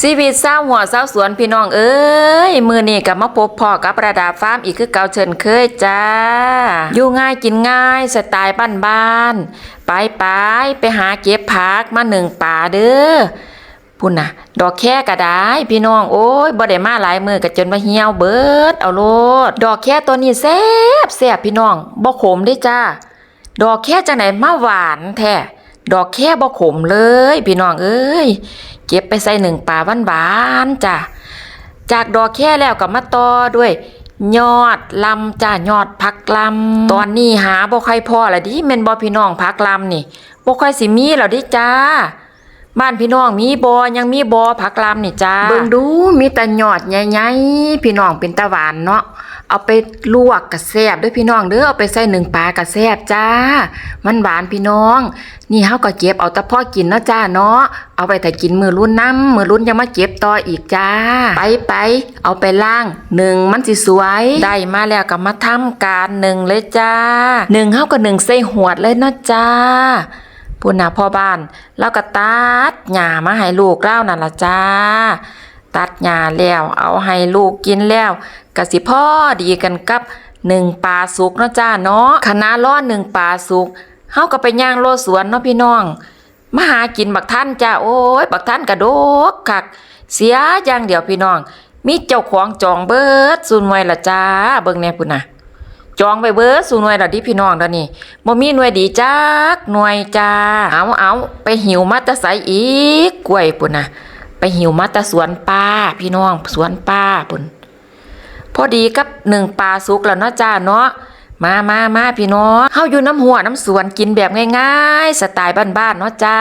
ชีวิตสาหัวสาสวนพี่น้องเอ้ยมือนี้กับมาพบพ่อกับประดาฟาร์มอีกคือเก่าเชิญเคยจ้า อยู่ง่ายกินง่ายสไตล์บ้านๆไปไปไปหาเก็บผักมาหนึ่งป่าเด้อพุ่นน่ะ ดอกแค่ก็ได้พี่น้องโอ้ยบ่ได้มาหลายมือก็จนว่าเหี่ยวเบิดเอาโลด ดอกแค่ตัวนี้แซ่บแซ่บพี่น้องบ่ขมเด้จ้า ดอกแค่จังไหนมาหวานแท้ ดอกแค่บ่ขมเลย พี่น้องเอ้ย เก็บไปใส่หนึ่งป่าหวานๆจ้ะ จากดอกแค่แล้วก็มาต่อด้วย ยอดลำจ้ะยอดพักลำ ตอนนี้หาบ่ค่อยพอละดิแม่นบ่พี่น้องพักลำนี่บ่ค่อยสิมีแล้วดิจ้า บ้านพี่น้องมีบอยังมีบอผักลำนี่จ้าเบิ่งดูมีแต่ยอดใหญ่ๆพี่น้องเป็นตะหวานเนาะเอาไปลวกกระแซบด้วยพี่น้องเด้อเอาไปใส่หนึ่งปลากระแซบจ้า มันหวานพี่น้อง นี่เฮาก็เก็บเอาแต่พ่อกินเนาะจ้าเนาะเอาไปแต่กินมือรุ่นน้ำมือรุ่นยังมาเก็บต่ออีกจ้า ไปไปเอาไปล่างหนึ่งมันสิสวยได้มาแล้วก็มาทำการหนึ่งเลยจ้าหนึ่งเฮาก็หนึ่งใส่หวดเลยเนาะจ้า พุ่นน่ะพ่อบ้านแล้วก็ตัดหญ้ามาให้ลูกเล่านั่นละจ้า ตัดหญ้าแล้วเอาให้ลูกกินแล้วกะสิพ่อดีกันกับหนึ่งปลาสุกเนาะจ้าเนาะคณะล้อหนึ่งปลาสุกเฮาก็ไปย่างโลสวนเนาะพี่น้องมาหากินบักท่านจ้าโอ้ยบักท่านกระโดกคัก เสียอย่างเดียวพี่น้อง มีเจ้าของจองเบิดซุนไว้ละจ้าเบิ่งแน่พุ่นน่ะ จองไปเบิดสู่หน่วยดอกดิพี่น้องดอกนี่บ่มีหน่วยดีจักหน่วยจ้าเอาเอาไปหิวมาตะไสอีกกล้วยปุ่นนะไปหิวมาตะสวนป่าพี่น้องสวนป่าปุ่นพอดีกับหนึ่งปลาสุกแล้วเนาะจ้าเนาะมามามาพี่น้องเฮาอยู่น้ำหัวน้ำสวนกินแบบง่ายๆ สไตล์บ้านๆเนาะจ้า